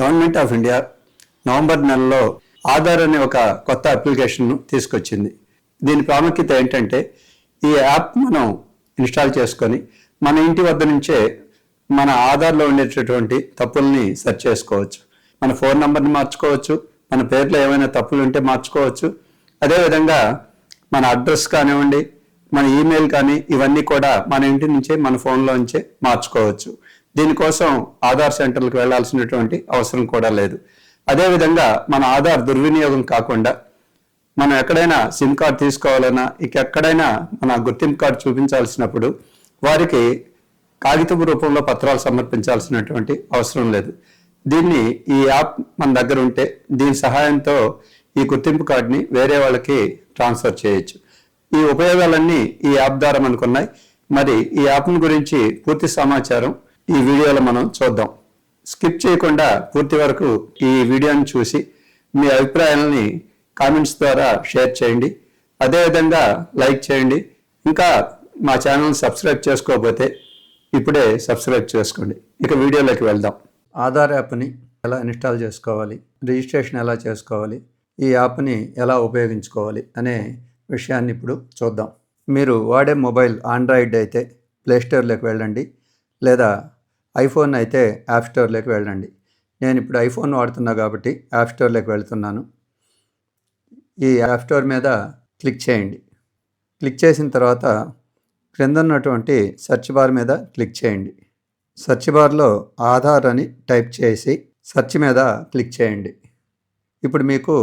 Government of India November నెలలో ఆధార్ అనే ఒక కొత్త అప్లికేషన్ను తీసుకొచ్చింది. దీని ప్రాముఖ్యత ఏంటంటే ఈ యాప్ మనం ఇన్స్టాల్ చేసుకొని మన ఇంటి వద్ద నుంచే మన ఆధార్లో ఉండేటటువంటి తప్పుల్ని సెర్చ్ చేసుకోవచ్చు. మన ఫోన్ నెంబర్ని మార్చుకోవచ్చు మన పేర్లో ఏమైనా తప్పులు ఉంటే మార్చుకోవచ్చు. అదేవిధంగా మన అడ్రస్ కానివ్వండి మన ఈమెయిల్ కానీ ఇవన్నీ కూడా మన ఇంటి నుంచే మన ఫోన్లో నుంచే మార్చుకోవచ్చు. దీనికోసం ఆధార్ సెంటర్లకు వెళ్ళాల్సినటువంటి అవసరం కూడా లేదు. అదేవిధంగా మన ఆధార్ దుర్వినియోగం కాకుండా మనం ఎక్కడైనా సిమ్ కార్డ్ తీసుకోవాలన్నా ఇక ఎక్కడైనా మన గుర్తింపు కార్డు చూపించాల్సినప్పుడు వారికి కాగితపు రూపంలో పత్రాలు సమర్పించాల్సినటువంటి అవసరం లేదు. దీన్ని ఈ యాప్ మన దగ్గర ఉంటే దీని సహాయంతో ఈ గుర్తింపు కార్డుని వేరే వాళ్ళకి ట్రాన్స్ఫర్ చేయొచ్చు. ఈ ఉపయోగాలన్నీ ఈ యాప్ ద్వారా మనకున్నాయి. మరి ఈ యాప్ని గురించి పూర్తి సమాచారం ఈ వీడియోలో మనం చూద్దాం. స్కిప్ చేయకుండా పూర్తి వరకు ఈ వీడియోని చూసి మీ అభిప్రాయాలని కామెంట్స్ ద్వారా షేర్ చేయండి. అదేవిధంగా లైక్ చేయండి. ఇంకా మా ఛానల్ సబ్స్క్రైబ్ చేసుకోకపోతే ఇప్పుడే సబ్స్క్రైబ్ చేసుకోండి. ఇక వీడియోలోకి వెళ్దాం. ఆధార్ యాప్ని ఎలా ఇన్స్టాల్ చేసుకోవాలి? రిజిస్ట్రేషన్ ఎలా చేసుకోవాలి? ఈ యాప్ని ఎలా ఉపయోగించుకోవాలి? అనే విషయాన్ని ఇప్పుడు చూద్దాం. మీరు వాడే మొబైల్ ఆండ్రాయిడ్ అయితే ప్లే స్టోర్లోకి వెళ్ళండి. లేదా ఐఫోన్ అయితే యాప్ స్టోర్లోకి వెళ్ళండి. నేను ఇప్పుడు ఐఫోన్ వాడుతున్నా కాబట్టి యాప్ స్టోర్లోకి వెళ్తున్నాను. ఈ యాప్ స్టోర్ మీద క్లిక్ చేయండి. క్లిక్ చేసిన తర్వాత క్రింద ఉన్నటువంటి సెర్చ్ బార్ మీద క్లిక్ చేయండి. సెర్చ్ బార్లో ఆధార్ అని టైప్ చేసి సెర్చ్ మీద క్లిక్ చేయండి. ఇప్పుడు మీకు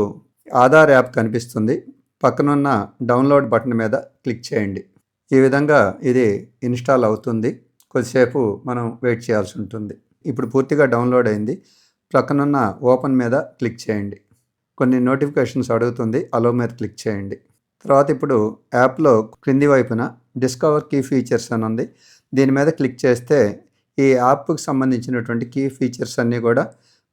ఆధార్ యాప్ కనిపిస్తుంది. పక్కనున్న డౌన్లోడ్ బటన్ మీద క్లిక్ చేయండి. ఈ విధంగా ఇది ఇన్స్టాల్ అవుతుంది. కొద్దిసేపు మనం వెయిట్ చేయాల్సి ఉంటుంది. ఇప్పుడు పూర్తిగా డౌన్లోడ్ అయింది. ప్రక్కనున్న ఓపెన్ మీద క్లిక్ చేయండి. కొన్ని నోటిఫికేషన్స్ అడుగుతుంది. అలో మీద క్లిక్ చేయండి. తర్వాత ఇప్పుడు యాప్లో క్రింది వైపున డిస్కవర్ కీ ఫీచర్స్ అని ఉంది. దీని మీద క్లిక్ చేస్తే ఈ యాప్కి సంబంధించినటువంటి కీ ఫీచర్స్ అన్నీ కూడా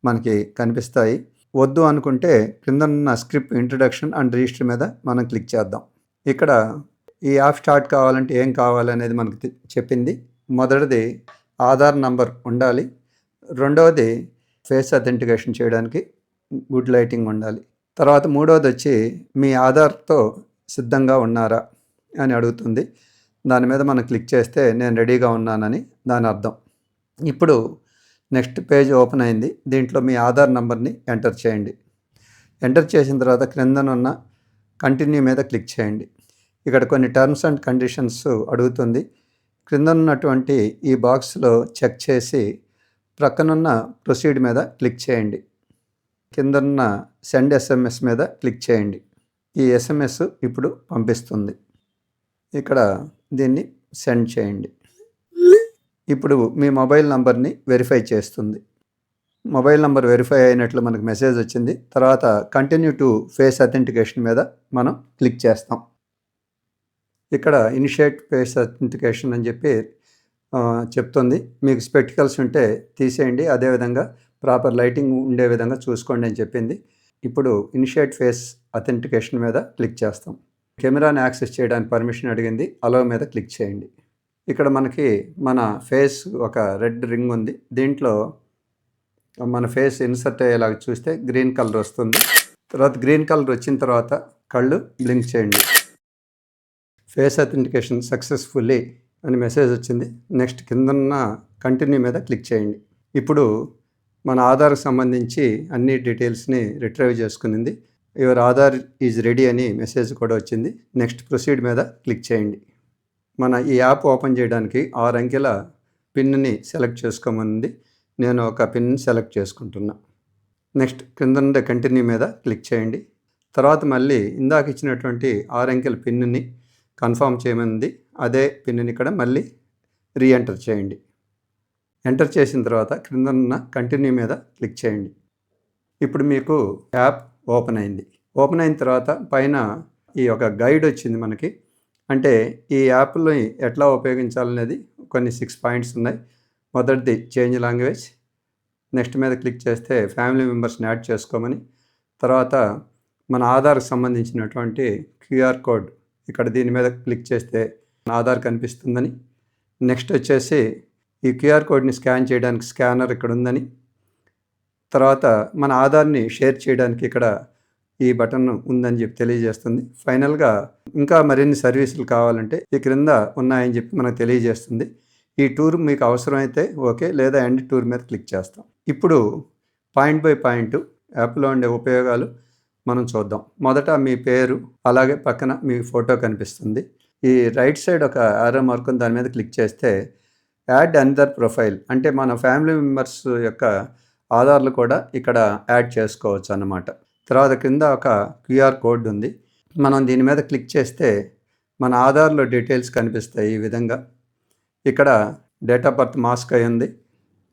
మనకి కనిపిస్తాయి. వద్దు అనుకుంటే క్రింద ఉన్న స్క్రిప్ట్ ఇంట్రడక్షన్ అండ్ రిజిస్టర్ మీద మనం క్లిక్ చేద్దాం. ఇక్కడ ఈ యాప్ స్టార్ట్ కావాలంటే ఏం కావాలనేది మనకు చెప్పింది. మొదటిది ఆధార్ నంబర్ ఉండాలి. రెండవది ఫేస్ అథెంటికేషన్ చేయడానికి గుడ్ లైటింగ్ ఉండాలి. తర్వాత మూడవది వచ్చి మీ ఆధార్తో సిద్ధంగా ఉన్నారా అని అడుగుతుంది. దాని మీద మనం క్లిక్ చేస్తే నేను రెడీగా ఉన్నానని దాని అర్థం. ఇప్పుడు నెక్స్ట్ పేజ్ ఓపెన్ అయింది. దీంట్లో మీ ఆధార్ నంబర్ని ఎంటర్ చేయండి. ఎంటర్ చేసిన తర్వాత క్రిందనున్న కంటిన్యూ మీద క్లిక్ చేయండి. ఇక్కడ కొన్ని టర్మ్స్ అండ్ కండిషన్స్ అడుగుతుంది. క్రింద ఉన్నటువంటి ఈ బాక్స్లో చెక్ చేసి ప్రక్కనున్న ప్రొసీడ్ మీద క్లిక్ చేయండి. కిందన్న సెండ్ ఎస్ఎంఎస్ మీద క్లిక్ చేయండి. ఈ ఎస్ఎంఎస్ ఇప్పుడు పంపిస్తుంది. ఇక్కడ దీన్ని సెండ్ చేయండి. ఇప్పుడు మీ మొబైల్ నంబర్ని వెరిఫై చేస్తుంది. మొబైల్ నంబర్ వెరిఫై అయినట్లు మనకు మెసేజ్ వచ్చింది. తర్వాత కంటిన్యూ టు ఫేస్ అథెంటికేషన్ మీద మనం క్లిక్ చేస్తాం. ఇక్కడ ఇనిషియేట్ ఫేస్ అథెంటికేషన్ అని చెప్పి చెప్తుంది. మీకు స్పెక్టికల్స్ ఉంటే తీసేయండి. అదేవిధంగా ప్రాపర్ లైటింగ్ ఉండే విధంగా చూసుకోండి అని చెప్పింది. ఇప్పుడు ఇనిషియేట్ ఫేస్ అథెంటికేషన్ మీద క్లిక్ చేస్తాం. కెమెరాని యాక్సెస్ చేయడానికి పర్మిషన్ అడిగింది. అలో మీద క్లిక్ చేయండి. ఇక్కడ మనకి మన ఫేస్ ఒక రెడ్ రింగ్ ఉంది. దీంట్లో మన ఫేస్ ఇన్సర్ట్ అయ్యేలాగా చూస్తే గ్రీన్ కలర్ వస్తుంది. తర్వాత గ్రీన్ కలర్ వచ్చిన తర్వాత కళ్ళు బ్లింక్ చేయండి. ఫేస్ అథెంటికేషన్ సక్సెస్ఫుల్లీ అని మెసేజ్ వచ్చింది. నెక్స్ట్ కిందన్న కంటిన్యూ మీద క్లిక్ చేయండి. ఇప్పుడు మన ఆధార్కి సంబంధించి అన్ని డీటెయిల్స్ని రిట్రైవ్ చేసుకునింది. యువర్ ఆధార్ ఈజ్ రెడీ అని మెసేజ్ కూడా వచ్చింది. నెక్స్ట్ ప్రొసీడ్ మీద క్లిక్ చేయండి. మన ఈ యాప్ ఓపెన్ చేయడానికి ఆరు అంకెల పిన్ని సెలెక్ట్ చేసుకోమని నేను ఒక పిన్ సెలెక్ట్ చేసుకుంటున్నా. నెక్స్ట్ కింద ఉండే కంటిన్యూ మీద క్లిక్ చేయండి. తర్వాత మళ్ళీ ఇందాక ఇచ్చినటువంటి ఆరు అంకెల పిన్ని కన్ఫర్మ్ చేయమంది అదే పిన్ని ఇక్కడ మళ్ళీ రీఎంటర్ చేయండి. ఎంటర్ చేసిన తర్వాత క్రింద ఉన్న కంటిన్యూ మీద క్లిక్ చేయండి. ఇప్పుడు మీకు యాప్ ఓపెన్ అయింది. ఓపెన్ అయిన తర్వాత పైన ఈ యొక్క గైడ్ వచ్చింది మనకి. అంటే ఈ యాప్ని ఎట్లా ఉపయోగించాలనేది కొన్ని సిక్స్ పాయింట్స్ ఉన్నాయి. మొదటిది చేంజ్ లాంగ్వేజ్ నెక్స్ట్ మీద క్లిక్ చేస్తే ఫ్యామిలీ మెంబర్స్ని యాడ్ చేసుకోమని. తర్వాత మన ఆధార్కి సంబంధించినటువంటి క్యూఆర్ కోడ్ ఇక్కడ దీని మీద క్లిక్ చేస్తే ఆధార్ కనిపిస్తుందని. నెక్స్ట్ వచ్చేసి ఈ క్యూఆర్ కోడ్ని స్కాన్ చేయడానికి స్కానర్ ఇక్కడ ఉందని. తర్వాత మన ఆధార్ని షేర్ చేయడానికి ఇక్కడ ఈ బటన్ ఉందని చెప్పి తెలియజేస్తుంది. ఫైనల్గా ఇంకా మరిన్ని సర్వీసులు కావాలంటే ఈ క్రింద ఉన్నాయని చెప్పి మనకు తెలియజేస్తుంది. ఈ టూర్ మీకు అవసరమైతే ఓకే లేదా ఎండ్ టూర్ మీద క్లిక్ చేస్తాం. ఇప్పుడు పాయింట్ బై పాయింట్ యాప్లో ఉండే ఉపయోగాలు మనం చూద్దాం. మొదట మీ పేరు అలాగే పక్కన మీ ఫోటో కనిపిస్తుంది. ఈ రైట్ సైడ్ ఒక ఆరో మార్క్ దాని మీద క్లిక్ చేస్తే యాడ్ అనదర్ ప్రొఫైల్ అంటే మన ఫ్యామిలీ మెంబర్స్ యొక్క ఆధార్లు కూడా ఇక్కడ యాడ్ చేసుకోవచ్చు అన్నమాట. తర్వాత కింద ఒక క్యూఆర్ కోడ్ ఉంది. మనం దీని మీద క్లిక్ చేస్తే మన ఆధార్లో డీటెయిల్స్ కనిపిస్తాయి ఈ విధంగా. ఇక్కడ డేట్ ఆఫ్ బర్త్ మాస్క్ అయి ఉంది.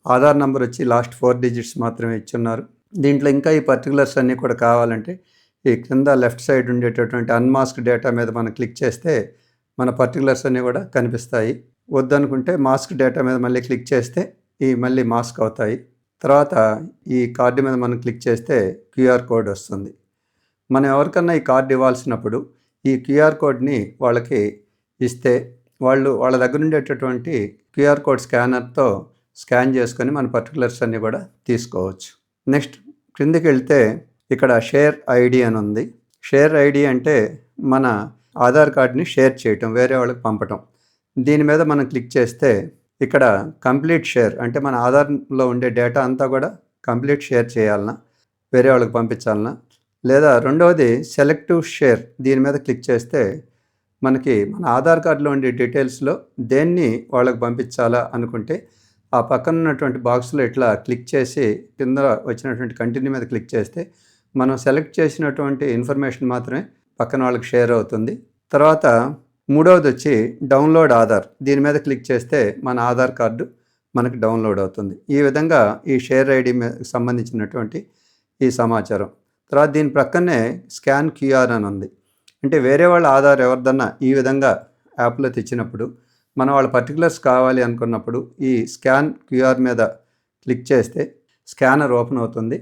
ఆధార్ నెంబర్ వచ్చి లాస్ట్ ఫోర్ డిజిట్స్ మాత్రమే ఇచ్చున్నారు. దీంట్లో ఇంకా ఈ పర్టికులర్స్ అన్నీ కూడా కావాలంటే ఈ క్రింద లెఫ్ట్ సైడ్ ఉండేటటువంటి అన్మాస్క్ డేటా మీద మనం క్లిక్ చేస్తే మన పర్టికులర్స్ అన్నీ కూడా కనిపిస్తాయి. వద్దనుకుంటే మాస్క్ డేటా మీద మళ్ళీ క్లిక్ చేస్తే ఈ మళ్ళీ మాస్క్ అవుతాయి. తర్వాత ఈ కార్డు మీద మనం క్లిక్ చేస్తే క్యూఆర్ కోడ్ వస్తుంది. మనం ఎవరికన్నా ఈ కార్డు ఇవ్వాల్సినప్పుడు ఈ క్యూఆర్ కోడ్ని వాళ్ళకి ఇస్తే వాళ్ళు వాళ్ళ దగ్గర ఉండేటటువంటి క్యూఆర్ కోడ్ స్కానర్తో స్కాన్ చేసుకొని మన పర్టికులర్స్ అన్నీ కూడా తీసుకోవచ్చు. నెక్స్ట్ క్రిందికి వెళ్తే ఇక్కడ షేర్ ఐడి అని ఉంది. షేర్ ఐడి అంటే మన ఆధార్ కార్డ్ని షేర్ చేయటం వేరే వాళ్ళకి పంపటం. దీని మీద మనం క్లిక్ చేస్తే ఇక్కడ కంప్లీట్ షేర్ అంటే మన ఆధార్లో ఉండే డేటా అంతా కూడా కంప్లీట్ షేర్ చేయాలన్నా వేరే వాళ్ళకి పంపించాలన్నా లేదా రెండవది సెలెక్టివ్ షేర్ దీని మీద క్లిక్ చేస్తే మనకి మన ఆధార్ కార్డులో ఉండే డీటెయిల్స్లో దేన్ని వాళ్ళకి పంపించాలా అనుకుంటే ఆ పక్కన ఉన్నటువంటి బాక్స్లో ఇట్లా క్లిక్ చేసి కింద వచ్చినటువంటి కంటిన్యూ మీద క్లిక్ చేస్తే మనం సెలెక్ట్ చేసినటువంటి ఇన్ఫర్మేషన్ మాత్రమే పక్కన వాళ్ళకి షేర్ అవుతుంది. తర్వాత మూడవది వచ్చి డౌన్లోడ్ ఆధార్. దీని మీద క్లిక్ చేస్తే మన ఆధార్ కార్డు మనకు డౌన్లోడ్ అవుతుంది. ఈ విధంగా ఈ షేర్ ఐడి సంబంధించినటువంటి ఈ సమాచారం. తర్వాత దీని ప్రక్కనే స్కాన్ క్యూఆర్ అని ఉంది. అంటే వేరే వాళ్ళ ఆధార్ ఎవరిదన్నా ఈ విధంగా యాప్లో తెచ్చినప్పుడు మనం వాళ్ళ పర్టికులర్స్ కావాలి అనుకున్నప్పుడు ఈ స్కాన్ క్యూఆర్ మీద క్లిక్ చేస్తే స్కానర్ ఓపెన్ అవుతుంది.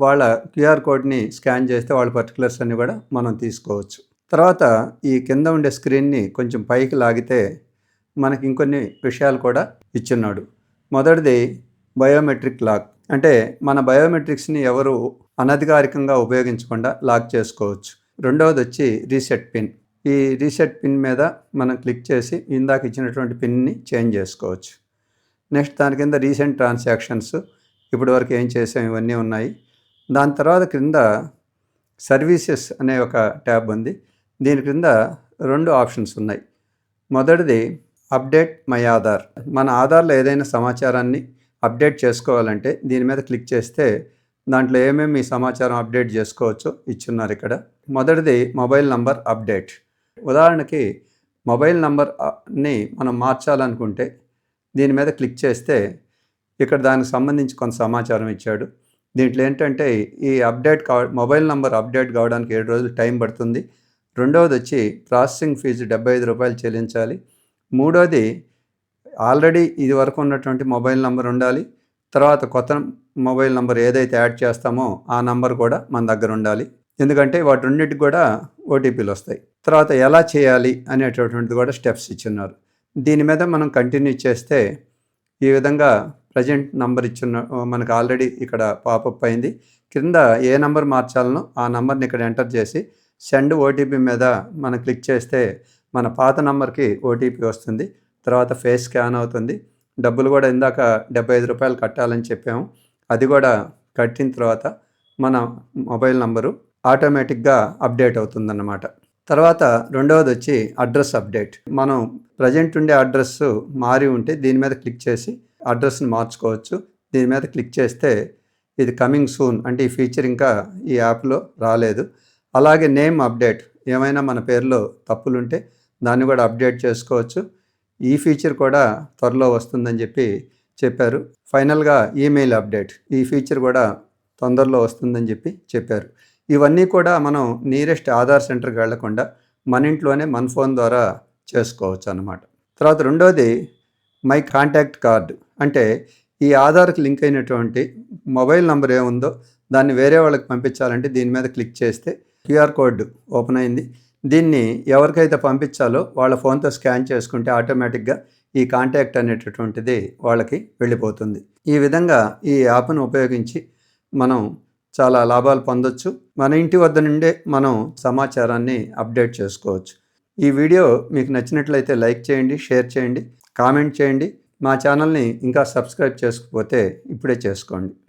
వాళ్ళ క్యూఆర్ కోడ్ని స్కాన్ చేస్తే వాళ్ళ పర్టికులర్స్ అన్ని కూడా మనం తీసుకోవచ్చు. తర్వాత ఈ కింద ఉండే స్క్రీన్ని కొంచెం పైకి లాగితే మనకి ఇంకొన్ని విషయాలు కూడా ఇచ్చున్నాడు. మొదటిది బయోమెట్రిక్ లాక్ అంటే మన బయోమెట్రిక్స్ని ఎవరు అనధికారికంగా ఉపయోగించకుండా లాక్ చేసుకోవచ్చు. రెండవది వచ్చి రీసెట్ పిన్ ఈ రీసెట్ పిన్ మీద మనం క్లిక్ చేసి ఇందాక ఇచ్చినటువంటి పిన్ని చేంజ్ చేసుకోవచ్చు. నెక్స్ట్ దాని కింద రీసెంట్ ట్రాన్సాక్షన్స్ ఇప్పటి వరకు ఏం చేసాం? ఇవన్నీ ఉన్నాయి. దాని తర్వాత క్రింద సర్వీసెస్ అనే ఒక ట్యాబ్ ఉంది. దీని క్రింద రెండు ఆప్షన్స్ ఉన్నాయి. మొదటిది అప్డేట్ మై ఆధార్. మన ఆధార్లో ఏదైనా సమాచారాన్ని అప్డేట్ చేసుకోవాలంటే దీని మీద క్లిక్ చేస్తే దాంట్లో ఏమేమి సమాచారం అప్డేట్ చేసుకోవచ్చో ఇచ్చున్నారు ఇక్కడ. మొదటిది మొబైల్ నంబర్ అప్డేట్ ఉదాహరణకి మొబైల్ నంబర్ని మనం మార్చాలనుకుంటే దీని మీద క్లిక్ చేస్తే ఇక్కడ దానికి సంబంధించి కొంత సమాచారం ఇచ్చాడు. దీంట్లో ఏంటంటే ఈ అప్డేట్ కావ మొబైల్ నంబర్ అప్డేట్ కావడానికి ఏడు రోజులు టైం పడుతుంది. రెండవది వచ్చి ప్రాసెసింగ్ ఫీజు డెబ్బై ఐదు రూపాయలు చెల్లించాలి. మూడోది ఆల్రెడీ ఇది వరకు ఉన్నటువంటి మొబైల్ నంబర్ ఉండాలి. తర్వాత కొత్త మొబైల్ నంబర్ ఏదైతే యాడ్ చేస్తామో ఆ నంబర్ కూడా మన దగ్గర ఉండాలి. ఎందుకంటే వాటి రెండింటికి కూడా ఓటీపీలు వస్తాయి. తర్వాత ఎలా చేయాలి అనేటటువంటిది కూడా స్టెప్స్ ఇచ్చున్నారు. దీని మీద మనం కంటిన్యూ చేస్తే ఈ విధంగా ప్రజెంట్ నంబర్ ఇచ్చిన మనకు ఆల్రెడీ ఇక్కడ పాపప్ అయింది. కింద ఏ నంబర్ మార్చాలనో ఆ నంబర్ని ఇక్కడ ఎంటర్ చేసి సెండ్ ఓటీపీ మీద మనం క్లిక్ చేస్తే మన పాత నంబర్కి ఓటీపీ వస్తుంది. తర్వాత ఫేస్ స్కాన్ అవుతుంది. డబ్బులు కూడా ఇందాక డెబ్బై ఐదు రూపాయలు కట్టాలని చెప్పాము. అది కూడా కట్టిన తర్వాత మన మొబైల్ నంబరు ఆటోమేటిక్గా అప్డేట్ అవుతుందన్నమాట. తర్వాత రెండవది వచ్చి అడ్రస్ అప్డేట్. మనం ప్రజెంట్ ఉండే అడ్రస్ మారి ఉంటే దీని మీద క్లిక్ చేసి అడ్రస్ని మార్చుకోవచ్చు. దీని మీద క్లిక్ చేస్తే ఇది కమింగ్ సూన్ అంటే ఈ ఫీచర్ ఇంకా ఈ యాప్లో రాలేదు. అలాగే నేమ్ అప్డేట్ ఏమైనా మన పేరులో తప్పులుంటే దాన్ని కూడా అప్డేట్ చేసుకోవచ్చు. ఈ ఫీచర్ కూడా త్వరలో వస్తుందని చెప్పి చెప్పారు. ఫైనల్గా ఈమెయిల్ అప్డేట్ ఈ ఫీచర్ కూడా తొందరలో వస్తుందని చెప్పి చెప్పారు. ఇవన్నీ కూడా మనం నియరెస్ట్ ఆధార్ సెంటర్కి వెళ్ళకుండా మన ఇంట్లోనే మన ఫోన్ ద్వారా చేసుకోవచ్చు అన్నమాట. తర్వాత రెండోది మై కాంటాక్ట్ కార్డు. అంటే ఈ ఆధార్కి లింక్ అయినటువంటి మొబైల్ నెంబర్ ఏముందో దాన్ని వేరే వాళ్ళకి పంపించాలంటే దీని మీద క్లిక్ చేస్తే క్యూఆర్ కోడ్ ఓపెన్ అయింది. దీన్ని ఎవరికైతే పంపించాలో వాళ్ళ ఫోన్తో స్కాన్ చేసుకుంటే ఆటోమేటిక్గా ఈ కాంటాక్ట్ అనేటటువంటిది వాళ్ళకి వెళ్ళిపోతుంది. ఈ విధంగా ఈ యాప్ను ఉపయోగించి మనం చాలా లాభాలు పొందొచ్చు. మన ఇంటి వద్ద నుండే మనం సమాచారాన్ని అప్డేట్ చేసుకోవచ్చు. ఈ వీడియో మీకు నచ్చినట్లయితే లైక్ చేయండి షేర్ చేయండి కామెంట్ చేయండి. మా ఛానల్ని ఇంకా సబ్స్క్రైబ్ చేసుకోకపోతే ఇప్పుడే చేసుకోండి.